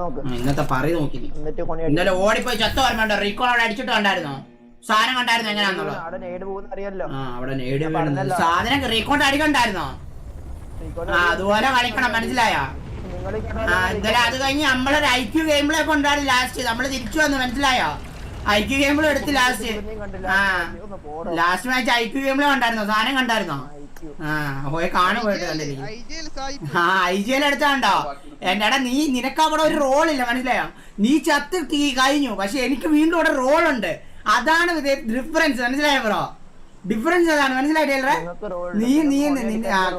നോക്ക്. ഇന്നത്തെ പറയ നോക്കി. എന്നിട്ട് ഇന്നലെ ഓടിപ്പോയി ചത്ത് ഓർമ്മയുണ്ടോ റീകോൾ അവിടെ അടിച്ചിട്ട് കണ്ടായിരുന്നോ? സാധനം കണ്ടായിരുന്നു എങ്ങനെയാന്നുള്ളത് അവിടെ നേട് പോകുന്ന അറിയാലോ. ആ അവിടെ നേടി. സാധനം റീകോണ്ട് അടിക്കണ്ടായിരുന്നോ ആ അതുപോലെ കളിക്കണം മനസ്സിലായോ? ആ ഇന്നലെ അത് കഴിഞ്ഞ് നമ്മളൊരു ഐ ക്യു ഗെയിമിലൊക്കെ ഉണ്ടായിരുന്നു ലാസ്റ്റ് നമ്മൾ തിരിച്ചു വന്നു മനസ്സിലായോ? ഐ ക്യു ഗെയിമിലും എടുത്ത് ലാസ്റ്റ് ആ ലാസ്റ്റ് മാച്ച് ഐ ക്യു ഗെയിമിലും കണ്ടായിരുന്നോ? സാധനം കണ്ടായിരുന്നോ? ഐ ജി എൽ എടുത്താണ്ടോ? എന്റെടാ നീ നിനക്ക് അവിടെ ഒരു റോൾ ഇല്ല മനസ്സിലായോ? നീ ചത്ത് തീ കഴിഞ്ഞു. പക്ഷെ എനിക്ക് വീണ്ടും അവിടെ റോൾ ഉണ്ട് അതാണ് ഡിഫറൻസ് മനസ്സിലായോ ബ്രോ? ഡിഫറൻസ് അതാണ്. മനസ്സിലായിട്ടേ നീ നീ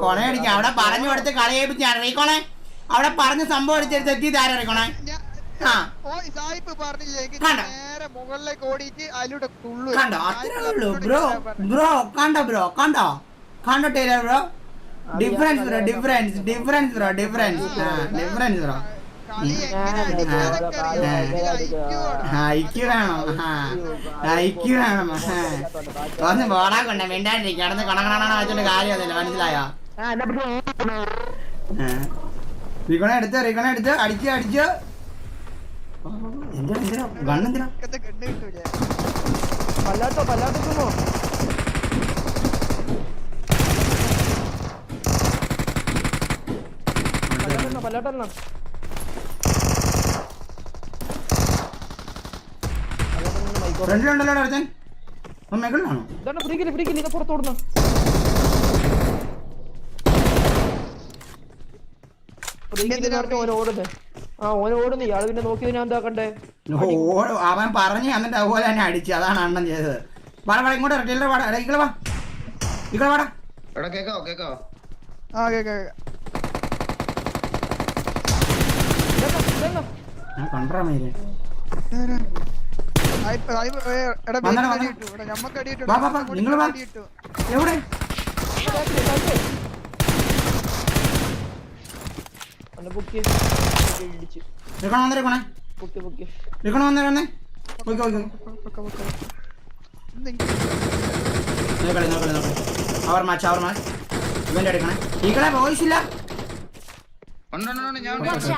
കൊണയടിക്ക അവിടെ പറഞ്ഞു കൊടുത്ത് കളയേപ്പിച്ചാണ് റീക്കോണെ അവിടെ പറഞ്ഞ സംഭവം അടിച്ചെടുത്ത് തെറ്റി താരം റീക്കോണെ ആ. ഓ സായിപ്പ് പറഞ്ഞില്ലെങ്കിൽ കണ്ടോ? നേരെ മുകളിലേക്ക് ഓടിയിട്ട് അതിലൂടെ തുള്ളു. കണ്ടോ? അത്രേ ഉള്ളൂ. ബ്രോ ബ്രോ കണ്ടോ ബ്രോ? കണ്ടോ? കണ്ടോ tailor bro difference bro difference difference bro difference difference bro. IQ വേണം. ഐക്യു വേണം. ആ. ഒന്ന് മിണ്ടാണ്ടിരിക്കും. കിടന്ന് കണക്കണ വെച്ചോണ്ട് കാര്യമൊന്നുമില്ല മനസ്സിലായോ? റിക്കണ എടുത്ത്? റിക്കണ എടുത്ത്? അടിച്ചു അടിച്ചു എന്തിനാ എന്തിനാ? ഗണ്ണെന്തിനാ? പല്ലാട്ടോ പല്ലാട്ടോ പല്ലാട്ടോ പല്ലാട്ടോ ഫ്രണ്ടിലുണ്ടല്ലോ ഇതാണ് പിടിക്കില്ല പിടിക്കില്ല ഇത് പുറത്തോടുന്നു ഓ അവൻ പറഞ്ഞു എന്നിട്ട് അതുപോലെ തന്നെ അടിച്ചു. അതാണ് അണ്ണൻ ചെയ്തത്. വാടാ വാടാ ഇങ്ങോട്ട് ടൈലർ വാടാ എടാ, വാടാ വാ. ഇങ്ങളെ വാടാ കേക്കോ കേക്കാവോ കേക്കാവോ? ആ കേക്കാം കേക്കാം ഇതെന്നാ, ഇതെന്നാ? ഞാൻ കണ്ടറാ മേലെ സായിപ്പ് സായിപ്പ് ഏ, എടാ വന്നെടാ, ബേക്കിൽ അടി വന്നെടാ. ഇട്ടു. എടാ ഞമ്മക്ക് അടി ഇട്ടു. വാ, വാ, വാ, ഞമ്മക്ക് നിങ്ങൾ വാ. അടി ഇട്ടു. എവിടെ? അവർ മാച്ച് അവർ മാച്ച് ഇവന്റെ എടുക്കണേ ഈകളെ വോയിസ് ഇല്ല ഉണ്ട്, ഉണ്ട്, ഉണ്ട്, ഞാൻ Watch out.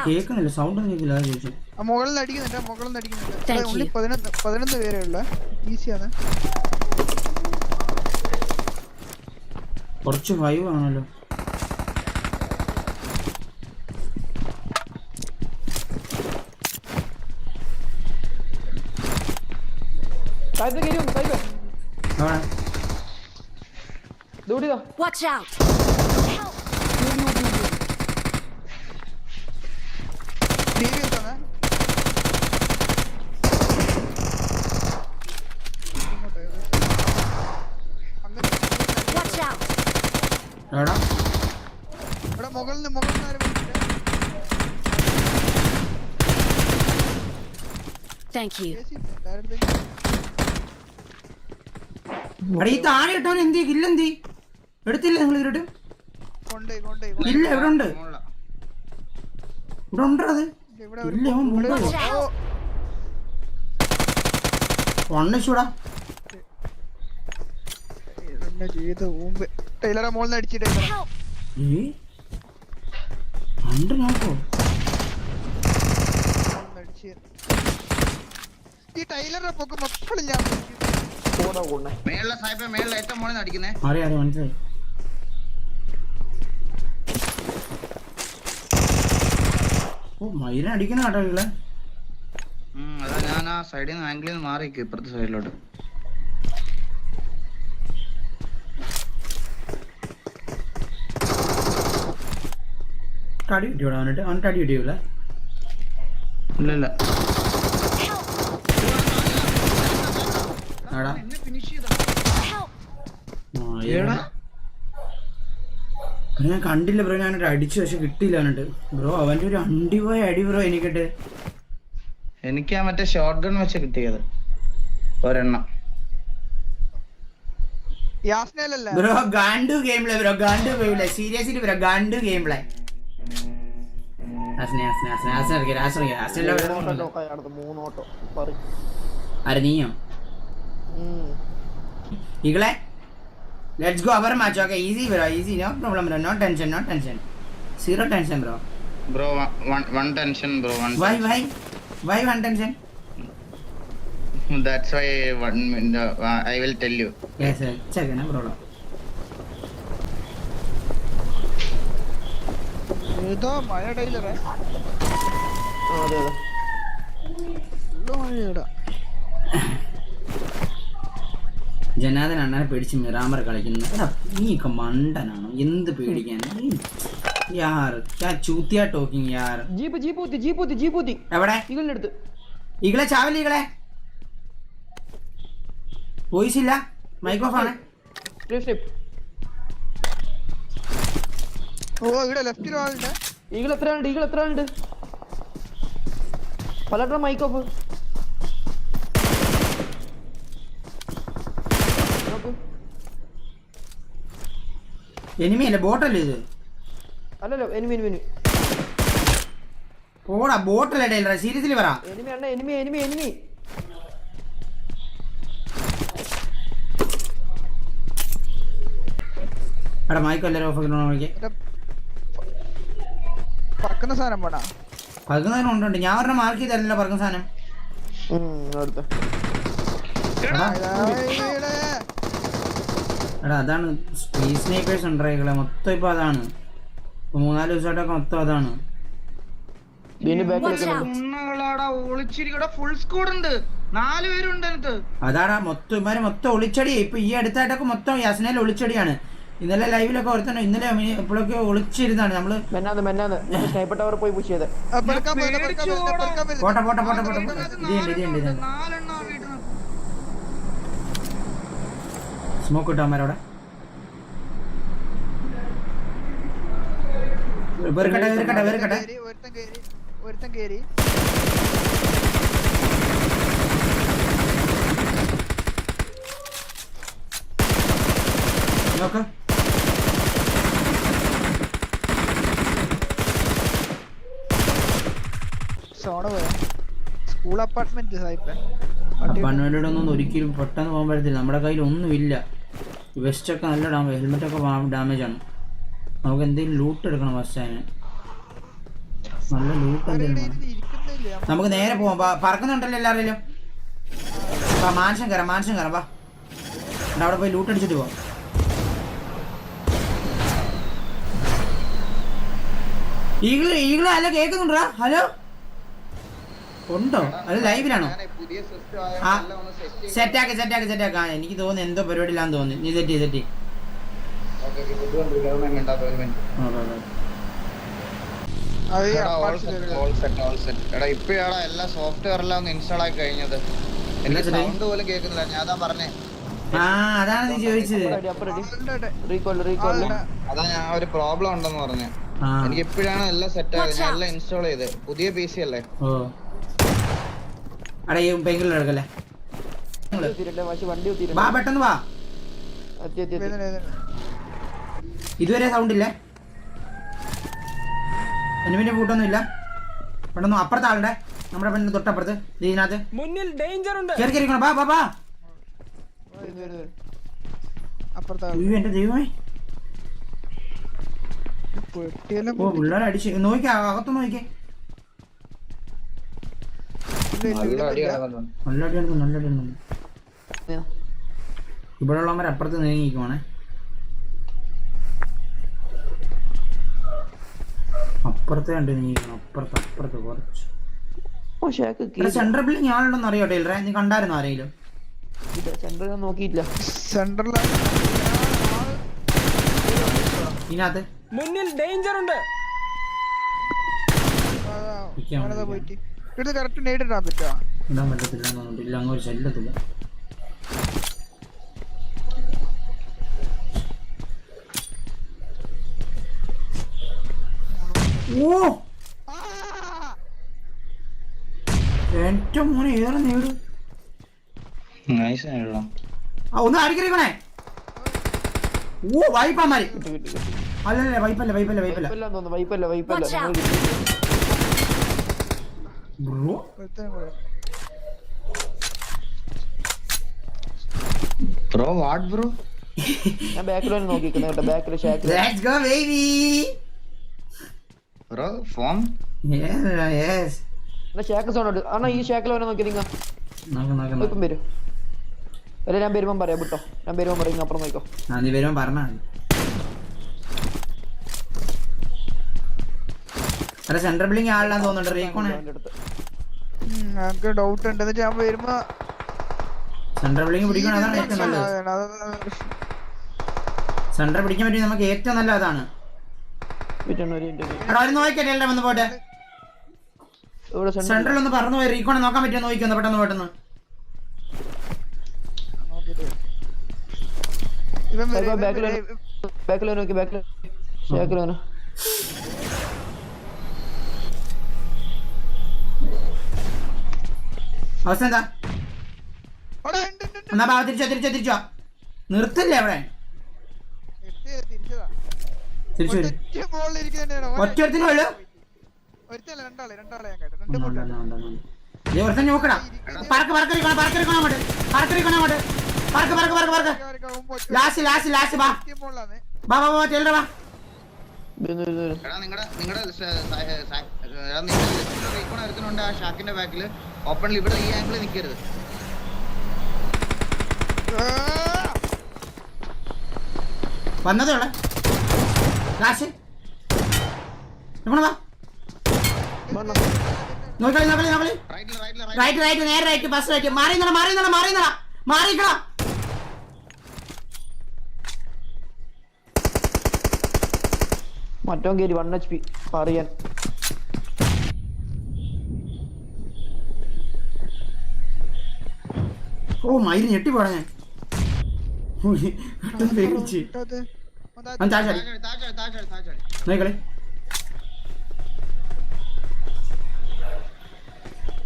കേൾക്കുന്നില്ല സൗണ്ട് ഒന്നും കേൾക്കില്ല അതാ ചോദിച്ചു. ആ മുകളിൽ അടിക്കുന്നുണ്ട് മുകളിൽ നിന്ന് അടിക്കുന്നുണ്ട് ഉള്ളി. പതിനൊന്ന് പതിനൊന്ന് പേരേ ഉള്ള. ഈസിയാണ് കുറച്ച് ഫൈവ് ആണല്ലോ. Watch out! ഡീവിയസ് ആണ് അങ്ങനെ Watch out! എടാ ഇവിടെ മുകളിൽ നിന്ന് മുകളിൽ നിന്ന് ആരും വന്നിട്ടില്ല. Thank you. AC ഇല്ല, direct തന്നെ. എടാ ഈ താഴെ ഇട്ടവൻ എന്തി ഇല്ലെന്തി എടുത്തില്ല നിങ്ങൾ കൊണ്ടോയി ഇല്ല എവിടെ ഉണ്ട്. ഇവിടെ ഉണ്ടോ അത്? ഇല്ല അവൻ ഇവിടെ ഒന്നിച്ചൂടാ ഊമ്പ്. ടൈലറെ മുകളിൽ നിന്ന് അടിച്ചിട്ട് നിന്ന് അടിച്ച്. ഈ ടൈലറിനെ. കൂടെ കൂടെ മേളിലെ സായിപ്പേ മേളിലെ ഏറ്റവും മോളിൽ അടിക്കുന്നേ അറിയാം അറിയാം മനസ്സിലായി. ഓ കേട്ടോ അതാ ഞാൻ ആ സൈഡിൽ നിന്ന് ആംഗിളിൽ നിന്ന് മാറിക്കും ഇപ്പുറത്തെ സൈഡിലോട്ട്. അടി കിട്ടിയോടാ അവനിട്ട് അടി കിട്ടിയില്ല ഇല്ലല്ല. ഇല്ല എന്നെ ഫിനിഷ് ചെയ്ത Help! ഞാൻ കണ്ടില്ല ബ്രോ. ഞാൻ അടിച്ചു പക്ഷെ കിട്ടിയില്ല എന്നിട്ട്. ബ്രോ അവന്റെ ഒരു അണ്ടി പോയ അടി ബ്രോ എനിക്കിട്ട്. എനിക്ക് ആ മറ്റേ ഷോർട്ട് ഗൺ വെച്ച് കിട്ടിയത്. ഒരെണ്ണം. ബ്രോ ഗാണ്ടു ഗെയിം ബ്രോ. ഗാണ്ടു ഗെയിം സീരിയസ്ലി ബ്രോ ഗാണ്ടു ഗെയിംപ്ലേ അസ്നെ നീയോ? ഈകളെ let's go our match okay easy bro easy no problem bro no tension no tension zero tension bro bro one tension bro one why why why one tension that's why one I will tell you ചെക്കന ബ്രോളോ ഏതോ മഴ ടൈലറേ. അതെ അതെ. ജനാദൻ അണ്ണനെ പേടിച്ച് Miramar കളിക്കുന്നു. എടാ നീയൊക്കെ മണ്ടനാണ്? എന്ത് പേടിക്കാൻ? യാർ ചൂത്തിയാ ടോക്കിങ് യാർ ജീപ്പ് ജീപ്പ് കുത്തി ജീപ്പ് എവിടെ? അടുത്ത് ഇകളെ ചാവൽ ഇകളെ വോയിസ് ഇല്ല? മൈക്ക് ഓഫ് ആണ്. സ്റ്റെപ്പ് സ്റ്റെപ്പ് ഓ ഇവിടെ ലെഫ്റ്റിൽ ആളുണ്ട്. ഈഗിൾ എത്ര ആളുണ്ട്? ഈഗിൾ എത്ര ആളുണ്ട്? പലട്ടം മൈക്കോപ്പ് എനിമി അല്ലേ? ബോട്ടല്ലേ ഇത്? അല്ലല്ലോ എനിമി എനിമി പോടാ ബോട്ടല്ലേ ഡേലറ സീരിയസ്ലി പറ. എനിമി അണ്ണ എനിമി എനിമി എനിമി എടാ മൈക്ക് എല്ലാവരും ഓഫ് ആക്കണോ നോക്കി മറ്റേ പറക്കുന്ന സാധനം പോണാ പറക്കുന്ന സാധനം ഉണ്ട് ഞാൻ ഒരെണ്ണം മാർക്ക് ചെയ്തല്ലോ പറക്കുന്ന സാധനം. എടാ അതാണ് സ്പേസ് സ്നൈപ്പേഴ്സ് ഉണ്ടായിക്കളെ മൊത്തം ഇപ്പൊ അതാണ്. മൂന്നാൽ ദിവസമായിട്ടൊക്കെ മൊത്തം അതാണ്. അതാണ് മൊത്തം ഇമാര് മൊത്തം ഒളിച്ചടി. ഇപ്പൊ ഈ അടുത്തായിട്ടൊക്കെ മൊത്തം യാസനയിൽ ഒളിച്ചടിയാണ്. ഇന്നലെ ലൈവിലൊക്കെ ഒരുത്തന്നെ ഇന്നലെ എപ്പോഴൊക്കെ ഒളിച്ചിരുന്നാണ് നമ്മൾ പോട്ടെ പോട്ടെ പോട്ടെ പോട്ടെ. ഇതുണ്ട് ഇതുണ്ട് ഇതുണ്ട് സ്മോക്ക് കിട്ടാൻ അവരവിടെ വെറുക്കട്ടെ വെറുക്കട്ടെ ഒരുത്തൻ കേറി ഒരുത്തൻ കേറി നോക്ക്. സോണ പോയ? സ്കൂൾ അപ്പാർട്ട്മെന്റ് സായിപ്പേ പണ്ണുവേണ്ടൊന്നും ഒരിക്കലും പെട്ടെന്ന് പോകാൻ പറ്റത്തില്ല. നമ്മുടെ കയ്യിൽ ഒന്നുമില്ല. വെസ്റ്റ് ഒക്കെ നല്ല ഡാമേജ് ഹെൽമെറ്റ് ഒക്കെ ഡാമേജ് ആണ്. നമുക്ക് എന്തെങ്കിലും ലൂട്ട് എടുക്കണം ഫസ്റ്റ് അതിന്. നല്ല ലൂട്ട് എന്തെങ്കിലും നമുക്ക് നേരെ പോവാം. പറക്കുന്നുണ്ടല്ലോ എല്ലാവരെയും വാ മാൻഷൻ കയറാം മാൻഷൻ കയറാം. വാ. എന്നാ അവിടെ പോയി ലൂട്ട് അടിച്ചിട്ട് പോവാം. ഈഗിൾ ഈഗിൾ അല്ല കേൾക്കുന്നുണ്ടാ? ഹലോ? ഉണ്ടോ? അത് ലൈവിലാണോ? പുതിയ സിസ്റ്റം ആ. ആയ ഒന്ന് സെറ്റ് സെറ്റാക്കി സെറ്റാക്കി സെറ്റാക്കി ആ എനിക്ക് തോന്നുന്നു എന്തോ പരിപാടി പരിപാടിയിലാന്ന് തോന്നുന്നു. നീ സെറ്റ് സെറ്റ് ഇപ്പഴാടാ എല്ലാ സോഫ്റ്റ്വെയർ എല്ലാം ഒന്ന് ഇൻസ്റ്റാൾ ആയി കഴിഞ്ഞത്. എനിക്ക്? സൗണ്ട് പോലും കേൾക്കുന്നില്ല. ഞാൻ അതാ പറഞ്ഞേ. ആ അതാണ് നീ ചോദിച്ചത്. Ready ready. Recall recall. ആളുണ്ട്. അതാ ഞാൻ ഒരു പ്രോബ്ലം ഉണ്ടെന്ന് പറഞ്ഞു. എനിക്ക് ഇപ്പോഴാണ് എല്ലാം സെറ്റ് ആയത്. ഞാൻ എല്ലാം ഇൻസ്റ്റാൾ ചെയ്ത്. പുതിയ പി സി അല്ലേ? ഓ. അടാ എടുക്കല്ലേ? വാ പെട്ടെന്ന് വാ. ഇതുവരെ സൗണ്ട് ഇല്ലേ? എനിമിന്റെ കൂട്ടൊന്നും ഇല്ല. പെട്ടെന്ന് അപ്പുറത്തെ ആളുടെ നമ്മുടെ പെണ്ണിന് തൊട്ടപ്പുറത്ത് ഇതിനകത്ത്. മുന്നിൽ ഡേഞ്ചർ ഉണ്ട്. കേറി കേറി ബാ ബാ ബാ. അയ്യോ എന്റെ ദൈവമേ. ഓ പിള്ളേരെ അടിച്ച്. നോക്കിയാ അകത്ത് നോക്കിയേ ഇല്ല, ഇല്ല, നല്ല ഇല്ല, അടി ഇല്ല. കിടക്കുന്നു. നല്ല അടി എടുക്കും നല്ല അടി എടുക്കും നീ- ഇവിടെ ഉള്ളവന്മാർ അപ്പുറത്ത് നീങ്ങിക്കുവാണേ അപ്പുറത്തെ കണ്ട് നീങ്ങിക്കണം അപ്പുറത്ത് അപ്പുറത്ത് കുറച്ച്. സെൻട്രൽ ബിൽഡിംഗ് ആളുണ്ടെന്ന് അറിയോ ടൈലറെ നീ കണ്ടായിരുന്നു ആരെങ്കിലും? സെൻട്രൽ നോക്കിയിട്ടില്ല. സെൻട്രലാണ് ആൾ ഇതിനകത്ത്. മുന്നിൽ ഡേഞ്ചർ ഉണ്ട്. പോയിട്ട്. ഇത് കറക്റ്റ് പറ്റുമോ ഇടാൻ പറ്റത്തില്ല എന്ന് തോന്നുന്നുണ്ട് ഇല്ല അങ്ങ് ഒരു ശല്യത്തില്ല ഓ! എന്റെ മോനെ ഏറെ നേട്. നൈസ് ആണല്ലോ. ആ ഒന്ന് അടിക്കറിക്കണേ ഓ വൈപ്പാമാരി അല്ലല്ല വൈപ്പല്ല വൈപ്പല്ല വൈപ്പല്ല വൈപ്പല്ലാന്ന് തോന്നുന്നു വൈപ്പല്ല വൈപ്പല്ല നിങ്ങൾ കിട്ടി. ബ്രോ. Bro, what bro? ഞാൻ ബാക്കിൽ നോക്കിക്കുന്നത് കേട്ടോ. ബാക്കിൽ ഷാക്കിൽ let's go baby bro form yes എന്നാ ഷാക്ക് സൗണ്ട് ഉണ്ട്. അണ്ണാ ഈ ഷാക്കിൽ വരെ നോക്കി നിങ്ങ നോക്ക് നോക്ക് ഇപ്പം വരും. അല്ല ഞാൻ വരുമ്പം പറയാം വിട്ടോ. ഞാൻ വരുമ്പം പറയും അപ്പുറം നോക്കോ ആ നീ വരുമ്പം പറഞ്ഞാ അല്ല സെൻട്രൽ ബില്ലിംഗ് ആളില്ലാന്ന് തോന്നുന്നുണ്ട്. ഞങ്ങക്ക് ഡൗട്ട് ഉണ്ട്. എന്നിട്ട് ഞാൻ വരുമ്പോ സെൻട്രൽ ബില്ലിംഗ് പിടിക്കണം അതാണ് ഏറ്റവും നല്ലത്. സെൻട്രൽ പിടിക്കാൻ പറ്റി നമുക്ക് ഏറ്റവും നല്ല അതാണ്. നോക്കിട്ടെ എല്ലാം വന്ന് പോട്ടെ. ഇവിടെ സെൻട്രൽ ഒന്ന് പറഞ്ഞു പോയി റീകോണെ നോക്കാൻ പറ്റുമോ? നോക്കിയൊന്ന് പെട്ടെന്ന് പെട്ടെന്ന്. ഇവൻ ബാക്കിലോ ബാക്കിലോ ബാക്കിൽ വരും. ബാക്കിൽ നോക്കി ബാക്കിൽ ഷാക്കിൽ വന്നു അവസ്ഥ എന്താ. എന്നാ ബാ തിരിച്ചോ തിരിച്ചോ തിരിച്ചോ. നിർത്തില്ലേ അവിടെ. തിരിച്ചു. ഒറ്റ ബോളിൽ ഇരിക്കുന്നതന്നെയാണ്. ഓനെ- ഒറ്റ ഉള്ളു? ഒരുത്തല്ല, രണ്ടാൾ, രണ്ടാളെ ഞാൻ കേട്ടു. രണ്ട് ബോളിലാണ്. ഒരുത്തൻ നോക്കടാ. പറക്ക് പറക്കറിക്കണം പറക്കറിക്കണം അങ്ങോട്ട്. പറക്കറിക്കണം അങ്ങോട്ട്. പറക്ക് പറക്ക് പറക്ക് ലാസ്റ്റ് ലാസ്റ്റ് ലാസ്റ്റ് വാ. വാ വാ വാ വാ ചെല്ലട ബാ നിങ്ങളുടെ ആ ഷാക്കിന്റെ ബാക്കിൽ ഓപ്പണിൽ ഇവിടെ ഈ നിൽക്കരുത്! വന്നതേ നോക്കി നോക്കളി നോക്കളി നോക്കളി റൈറ്റിൽ റൈറ്റ് റൈറ്റ് നേരെ റൈറ്റ് ബസ് റൈറ്റ് മാറി മാറി മാറി മാറി മറ്റോ കയറി വൺ എച്ച് പി പറയാൻ. ഓ മയിൽ ഞെട്ടി പോടാ ഞാൻ. പേടിച്ച്. താഴെ നോക്കളി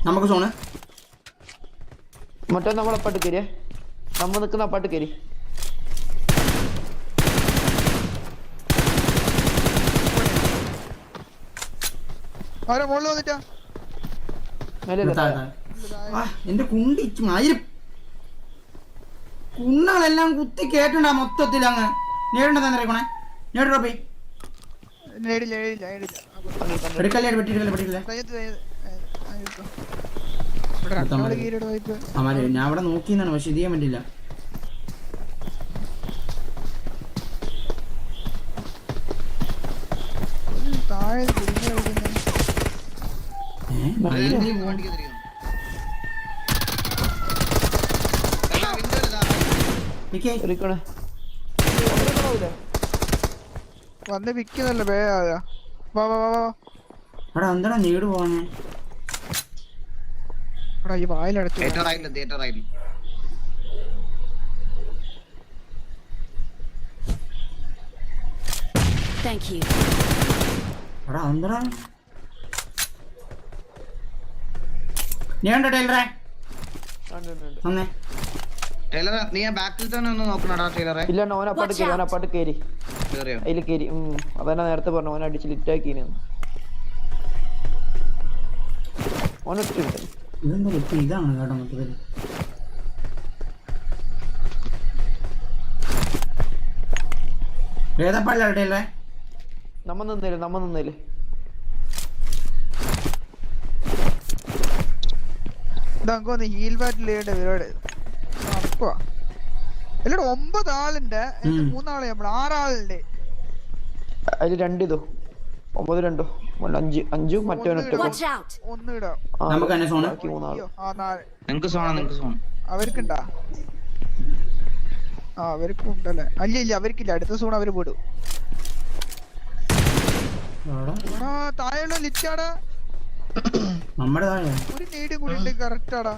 നമുക്ക് സോണ് മറ്റോ നമ്മളപ്പാട്ട് കയറിയേ നമ്മ നിൽക്കുന്ന പാട്ട് കയറി മുകളിൽ വന്നിട്ടാ. എന്റെ കുണ്ടി ആയിരം. കുണ്ണകളെല്ലാം കുത്തി കേട്ടുണ്ടാ മൊത്തത്തിൽ അങ്ങ്. നേരിണ്ട തന്നെ നേടോ പോയി എടുക്കല്ലേ. ഇവിടെ ഞാൻ അവിടെ നോക്കിയെന്നാണ് പക്ഷെ ഇത് ചെയ്യാൻ പറ്റില്ല താഴെ കുടുങ്ങി കളിക്കുന്ന ഏ? വണ്ടിക്ക് തിരിക്കുന്നു എടാ, window ഇതാ. നിക്കേ. ഇരിക്കണേ വന്ന് വിക്കുന്നല്ലേ ബേ വാ വാ വാ എടാ എന്താടാ നീട് പോവാനേ എടാ ഈ വായിലടച്ചു തിയേറ്റർ ആയില്ല തിയേറ്റർ ആയില്ല താങ്ക് യു എടാ എന്താടാ നീ ഉണ്ടോ ടൈലറെ? അന്നേ ടൈലറെ നീ ആ ബാക്കിൽ തന്നെ ഒന്ന് നോക്കണടാ ടൈലറെ. ഇല്ല ഓൻ അപ്പാട്ട് കയറി ഓൻ. അപ്പാട്ട് കേറി. കേറിയോ? അതിൽ കയറി ഉം അതന്നെ നേരത്തെ പറഞ്ഞു ഓൻ അടിച്ച് ലിറ്റാക്കീന് ഓനൊറ്റ ഇതെന്താ ഇപ്പൊ ഇതാണ് കേട്ടോ മൊത്തത്തിൽ ഏതപ്പാടില്ല ടൈലറെ? നമ്മ നിന്നില്ല നമ്മ നിന്നേൽ. നമുക്ക് വന്ന് ഹീൽ ബാറ്റിൽ ചെയ്യേണ്ട പരിപാടി നടക്കുവാ അല്ലടാ ഒമ്പത് ആളുണ്ട് മൂന്നാൾ നമ്മൾ ആറാളുണ്ട്. അതിൽ രണ്ട് ഇതോ ഒമ്പത് രണ്ടോ? അഞ്ച് അഞ്ചും മറ്റവനൊറ്റ! ഒന്ന് അവർക്കുണ്ടാ? ആ അവർക്കും ഉണ്ടല്ലേ? അല്ല ഇല്ല അവർക്കില്ല. അടുത്ത സോൺ അവർ വിടും എടാ താഴെയുള്ള ലിറ്റാടാ. നമ്മുടെ താഴെ. ഒരു നീടും കൂടി ഉണ്ട് കറക്റ്റ് ആടാ.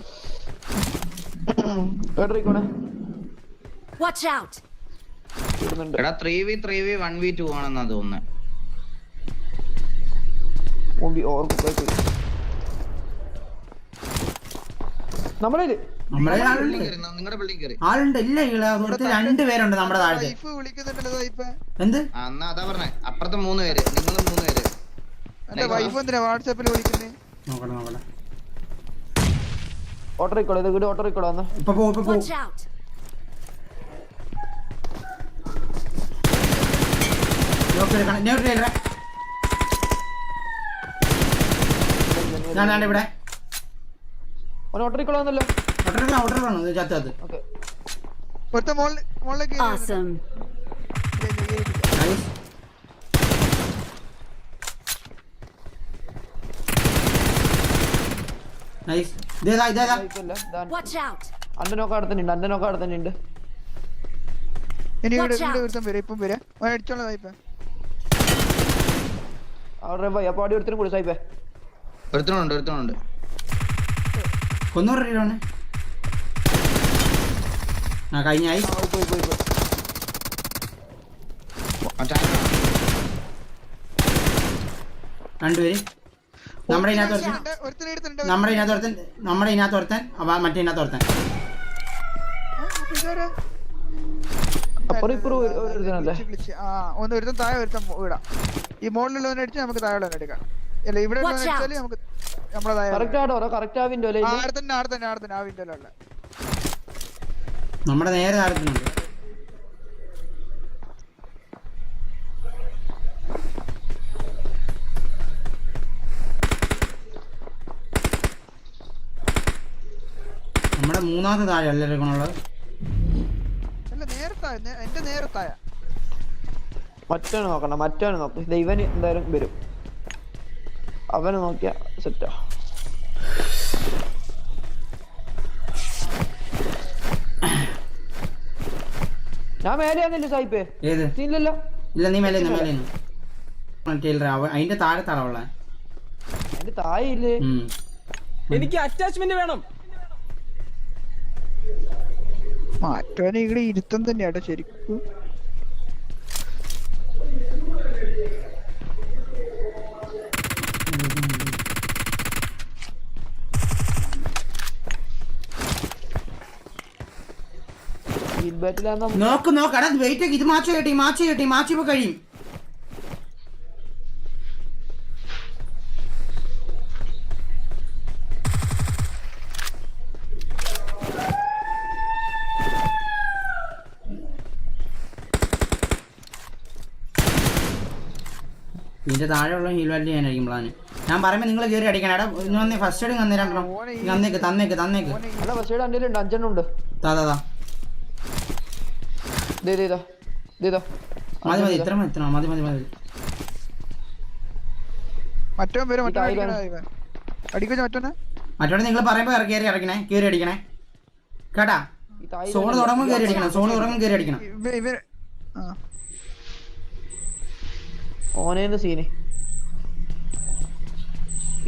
കേട്ടിരിക്കണേ വാച്ച് ഔട്ട് എടാ ആണെന്നാ തോന്നുന്നത് നമ്മളെ ആളുണ്ട്. നിങ്ങളുടെ ബിൽഡിംഗ് കയറി ആളുണ്ട്. ഇല്ല രണ്ട് പേരുണ്ട് നമ്മുടെ താഴത്ത്. വൈഫ് വിളിക്കുന്നുണ്ടല്ലോ ഇപ്പൊ. എന്ത്? ആ എന്നാ അതാ പറഞ്ഞേ. അപ്പുറത്തെ മൂന്ന് പേര്. നിങ്ങളും മൂന്ന് പേര്. എന്റെ വൈഫ് എന്തിനാ വാട്സാപ്പിൽ വിളിക്കുന്നേ? നോക്കട്ടെ നോക്കട്ടെ. ഓട്ടോ ഇക്കോളെ ഇത് വീട് ഓട്ടോ ഇക്കോളെ വന്ന്? ഇപ്പൊ പോ ഇപ്പൊ പോ. Watch out! നോക്കി എടുക്കണം. ഞാൻ ഒരു ടൈലറെ ഞാൻ ദാണ്ടെ ഇവിടെ. ഓൻ ഓട്ടറിക്കൊള്ളാന്നല്ലോ ഒട്ടണം ഒട്ടണം ചത്തത് ഓക്കെ. ഒരുത്ത മോളിലേക്ക് കേറി വരുന്നുണ്ട്. Awesome. ഇല്ല, ഇല്ല, കേറിയിട്ടില്ല. നൈസ് ദേ ഇതേതാ ദേ ഇല്ല Watch out. അന്റെ നോക്ക അന്റെ ഇനി ഇവിടെ. ഇവിടെ ഒരുത്തൻ വരും ഇപ്പം വരാം. അവൻ അടിച്ചോളാം ഇപ്പം അവിടെ പോയി അപ്പൊ അടി ഒരുത്തരും കൂടി സായിപ്പേ. ഒരുത്തനുണ്ട് ഒരുത്തനുണ്ട്. കൊന്നൂറ് രൂപ ആ കഴിഞ്ഞ പോയി പോയി പോയി. രണ്ടുപേര്. നമ്മുടെ ഇതിനകത്ത് ഒരുത്തൻ. നമ്മുടെ ഇതിനകത്ത് ഒരുത്തൻ. നമ്മുടെ ഇതിനകത്ത് ഒരുത്തൻ. മറ്റേ ഇതിനകത്ത് ഒരുത്തൻ. ഒന്ന് ഒരുത്തൻ താഴെ ഒരുത്തൻ ഈ അടിച്ച് നമുക്ക് താഴെ ഉള്ളവനെ എടുക്കാം. അല്ല ഇവിടെ നമുക്ക് നമ്മളെ താഴെ കറക്റ്റ് ആടോ കറക്റ്റ് ആ, അവിടെ തന്നെ തന്നെ ആ വിൻഡോയിലുള്ള നമ്മുടെ നേരെ താഴത്തുന്നുണ്ട് നമ്മുടെ മൂന്നാമത്തെ താഴെ എടുക്കണുള്ളത് അല്ല നേരത്തായ നേ- എന്റെ നേരത്തായ. മറ്റവന് നോക്കണം മറ്റവന് നോക്കണം ഇവന് എന്തായാലും വരും. അവന് നോക്കിയ സെറ്റാ ഞാൻ മേലെ വന്നില്ല സായിപ്പേ? ഏത്? ഇല്ലല്ലോ. ഇല്ല നീ മേലെ മേലെ അതിന്റെ താഴെ തളവുള്ള അതിന്റെ താഴെ എനിക്ക് അറ്റാച്ച്മെന്റ് വേണം. മാറ്റവനെ ഇവിടെ ഇരുത്തം തന്നെയാട്ടോ ശരിക്കും. നോക്ക് നോക്ക്. അടാ വെയിറ്റ് ആക്കി ഇത് മാച്ച് കേട്ടി മാച്ച് കേട്ടി മാച്ചിപ്പോ കഴിയും. ഇതിന്റെ താഴെയുള്ള ഹീൽ വാലി ഞാനായിരിക്കും പ്ലാൻ ഞാൻ പറയുമ്പോ നിങ്ങൾ കയറി അടിക്കണം. എടാ ഇന്ന് വന്നേ ഫസ്റ്റ് എയ്ഡ് തന്നെ രണ്ടോ തന്നേക്ക് തന്നേക്ക് തന്നേക്ക്. അല്ല പക്ഷേ എന്റെ ഉണ്ട് അഞ്ചെണ്ണം ഉണ്ട്. താ താ താ. ദേ ദേ ദാ ദേ. ദാ മതി മതി ഇത്ര മതി മതി. മതി മതി വേറെ തായിലാണ്. അടിക്കണ? ഇവൻ അടിക്കുന്ന മറ്റവനെ? മറ്റോടെ നിങ്ങൾ പറയുമ്പോ കയറി അടിക്കണേ കയറി അടിക്കണേ. കേട്ടാ? താഴെ സോണ് തുടങ്ങും കയറി അടിക്കണം. സോണ് തുടങ്ങും കയറി അടിക്കണം. ഇവർ ആ. ഓനേന്ന് സീന്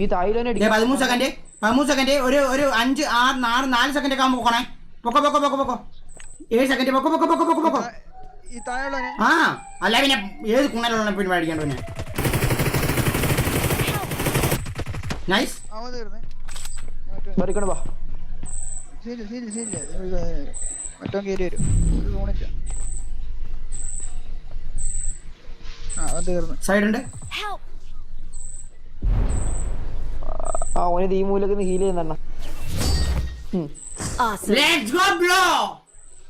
ഈ തായിലോനെ പതിമൂന്ന് സെക്കൻഡ് പതിമൂന്ന് സെക്കൻഡ് ഒരു ഒരു അഞ്ച് ആറ് ആറ് നാല് സെക്കൻഡ് ഒക്കെ ആകുമ്പോൾ പോക്കണേ. പൊക്കോ പൊക്കോ പൊക്കോ പൊക്കോ. ഏഴ് സെക്കൻഡ് പൊക്കോ പൊക്കോ പൊക്കോ പൊക്കോ പൊക്കോ. ആ അല്ല പിന്നെ ഏത് കുണലുള്ള പിന്നെ മേടിക്കാണ്ട് പിന്നെ. നൈസ് പറിക്കണ വാ. ശരി ശരി ശരി. മറ്റവൻ കയറി വരും. ഒരു ആ ഓനെ ഈ മൂലക്ക് ഹീൽ ചെയ്യുന്നെണ്ണ Awesome. Let's go bro